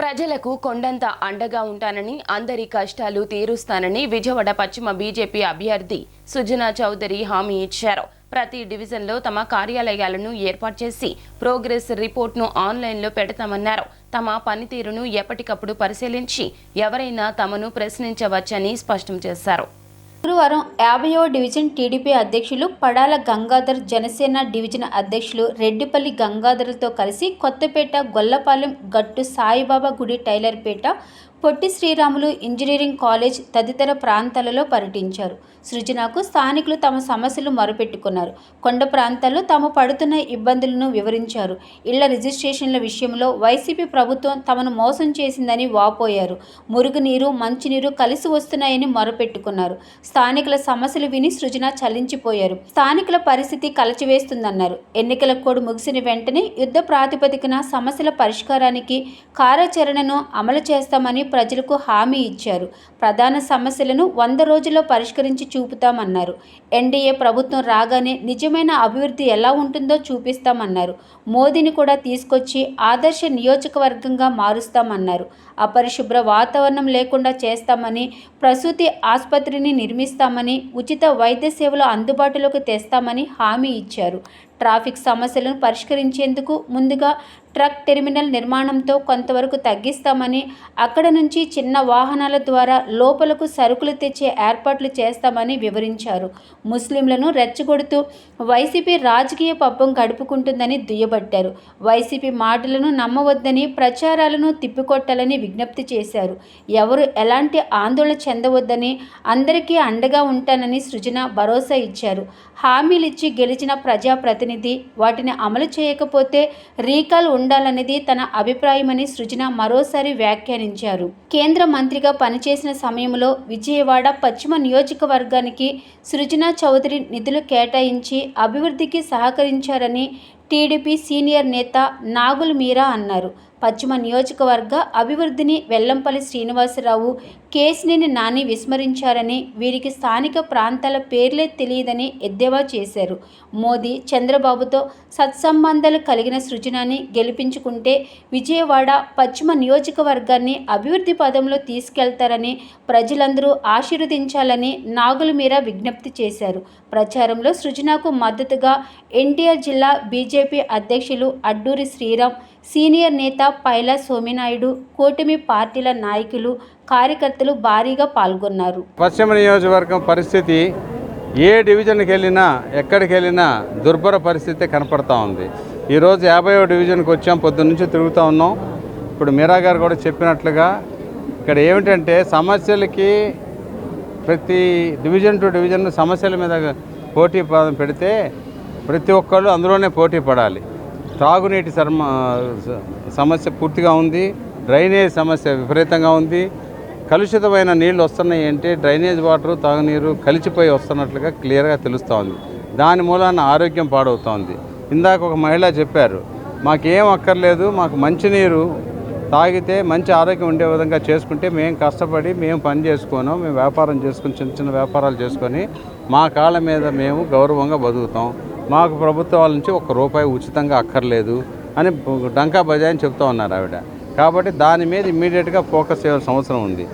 ప్రజలకు కొండంత అండగా ఉంటానని అందరి కష్టాలు తీరుస్తానని విజయవాడ పశ్చిమ బీజేపీ అభ్యర్థి సుజనా చౌదరి హామీ ఇచ్చారు. ప్రతి డివిజన్లో తమ కార్యాలయాలను ఏర్పాటు చేసి ప్రోగ్రెస్ రిపోర్ట్ను ఆన్లైన్లో పెడతామన్నారు. తమ పనితీరును ఎప్పటికప్పుడు పరిశీలించి ఎవరైనా తమను ప్రశ్నించవచ్చని స్పష్టం చేశారు. గురువారం యాభైవ డివిజన్ టీడీపీ అధ్యక్షులు పడాల గంగాధర్ జనసేన డివిజన్ అధ్యక్షులు రెడ్డిపల్లి గంగాధర్లతో కలిసి కొత్తపేట గొల్లపాలెం గట్టు సాయిబాబా గుడి టైలర్పేట పొట్టి శ్రీరాములు ఇంజనీరింగ్ కాలేజ్ తదితర ప్రాంతాలలో పర్యటించారు. సృజనకు స్థానికులు తమ సమస్యలు మొరపెట్టుకున్నారు. కొండ ప్రాంతాల్లో తాము పడుతున్న ఇబ్బందులను వివరించారు. ఇళ్ళ రిజిస్ట్రేషన్ల విషయంలో వైసీపీ ప్రభుత్వం తమను మోసం చేసిందని వాపోయారు. మురుగునీరు మంచినీరు కలిసి వస్తున్నాయని మొరపెట్టుకున్నారు. స్థానికుల సమస్యలు విని సృజన చలించిపోయారు. స్థానికుల పరిస్థితి కలచివేస్తుందన్నారు. ఎన్నికల కోడ్ ముగిసిన వెంటనే యుద్ధ ప్రాతిపదికన సమస్యల పరిష్కారానికి కార్యాచరణను అమలు చేస్తామని ప్రజలకు హామీ ఇచ్చారు. ప్రధాన సమస్యలను వంద రోజుల్లో పరిష్కరించి చూపుతామన్నారు. ఎన్డీఏ ప్రభుత్వం రాగానే నిజమైన అభివృద్ధి ఎలా ఉంటుందో చూపిస్తామన్నారు. మోదీని కూడా తీసుకొచ్చి ఆదర్శ నియోజకవర్గంగా మారుస్తామన్నారు. అపరిశుభ్ర వాతావరణం లేకుండా చేస్తామని ప్రసూతి ఆసుపత్రిని నిర్మిస్తామని ఉచిత వైద్య సేవలు అందుబాటులోకి తెస్తామని హామీ ఇచ్చారు. ట్రాఫిక్ సమస్యలను పరిష్కరించేందుకు ముందుగా ట్రక్ టెర్మినల్ నిర్మాణంతో కొంతవరకు తగ్గిస్తామని అక్కడ నుంచి చిన్న వాహనాల ద్వారా లోపలకు సరుకులు తెచ్చే ఏర్పాట్లు చేస్తామని వివరించారు. ముస్లింలను రెచ్చగొడుతూ వైసీపీ రాజకీయ పబ్బం గడుపుకుంటుందని దుయ్యబట్టారు. వైసీపీ మాటలను నమ్మవద్దని ప్రచారాలను తిప్పికొట్టాలని విజ్ఞప్తి చేశారు. ఎవరు ఎలాంటి ఆందోళన చెందవద్దని అందరికీ అండగా ఉంటానని సృజన భరోసా ఇచ్చారు. హామీలిచ్చి గెలిచిన ప్రజాప్రతినిధి వాటిని అమలు చేయకపోతే రీకాల్ ఉండాలనేది తన అభిప్రాయమని సృజన మరోసారి వ్యాఖ్యానించారు. కేంద్ర మంత్రిగా పనిచేసిన సమయంలో విజయవాడ పశ్చిమ నియోజకవర్గానికి సృజన చౌదరి నిధులు కేటాయించి అభివృద్ధికి సహకరించారని టీడీపీ సీనియర్ నేత నాగుల్ మీరా అన్నారు. పశ్చిమ నియోజకవర్గ అభివృద్ధిని వెల్లంపల్లి శ్రీనివాసరావు కేసినేని నాని విస్మరించారని వీరికి స్థానిక ప్రాంతాల పేర్లే తెలియదని ఎద్దేవా చేశారు. మోదీ చంద్రబాబుతో సత్సంబంధాలు కలిగిన సృజనాన్ని గెలిపించుకుంటే విజయవాడ పశ్చిమ నియోజకవర్గాన్ని అభివృద్ధి పదంలో తీసుకెళ్తారని ప్రజలందరూ ఆశీర్వదించాలని నాగుల మీర విజ్ఞప్తి చేశారు. ప్రచారంలో సృజనకు మద్దతుగా ఎన్టీఆర్ జిల్లా బీజేపీ అధ్యక్షులు అడ్డూరి శ్రీరామ్ సీనియర్ నేత పైలా సోమినాయుడు కూటమి పార్టీల నాయకులు కార్యకర్తలు భారీగా పాల్గొన్నారు. పశ్చిమ నియోజకవర్గం పరిస్థితి ఏ డివిజన్కి వెళ్ళినా ఎక్కడికి వెళ్ళినా దుర్భర పరిస్థితి కనపడతా ఉంది. ఈరోజు యాభైవ డివిజన్కి వచ్చాం పొద్దున్న నుంచి తిరుగుతూ ఉన్నాం. ఇప్పుడు మీరా గారు కూడా చెప్పినట్లుగా ఇక్కడ ఏమిటంటే సమస్యలకి ప్రతి డివిజన్ టు డివిజన్ సమస్యల మీద పోటీ పెడితే ప్రతి ఒక్కళ్ళు అందులోనే పోటీ పడాలి. తాగునీటి సర్మ సమస్య పూర్తిగా ఉంది డ్రైనేజ్ సమస్య విపరీతంగా ఉంది. కలుషితమైన నీళ్ళు వస్తున్నాయి అంటే డ్రైనేజ్ వాటర్ తాగునీరు కలిసిపోయి వస్తున్నట్లుగా క్లియర్గా తెలుస్తోంది దాని మూలాన ఆరోగ్యం పాడవుతోంది ఇందాక ఒక మహిళ చెప్పారు మాకేం అక్కర్లేదు మాకు మంచినీరు తాగితే మంచి ఆరోగ్యం ఉండే విధంగా చేసుకుంటే మేము కష్టపడి మేము పని చేసుకోను మేము వ్యాపారం చేసుకుని చిన్న చిన్న వ్యాపారాలు చేసుకొని మా కాళ్ళ మీద మేము గౌరవంగా బతుకుతాం. మాకు ప్రభుత్వాల నుంచి ఒక రూపాయి ఉచితంగా అక్కర్లేదు అని డంకా బజాయని చెప్తూ ఉన్నారు ఆవిడ. కాబట్టి దాని మీద ఇమ్మీడియట్గా ఫోకస్ చేయాల్సిన అవసరం ఉంది.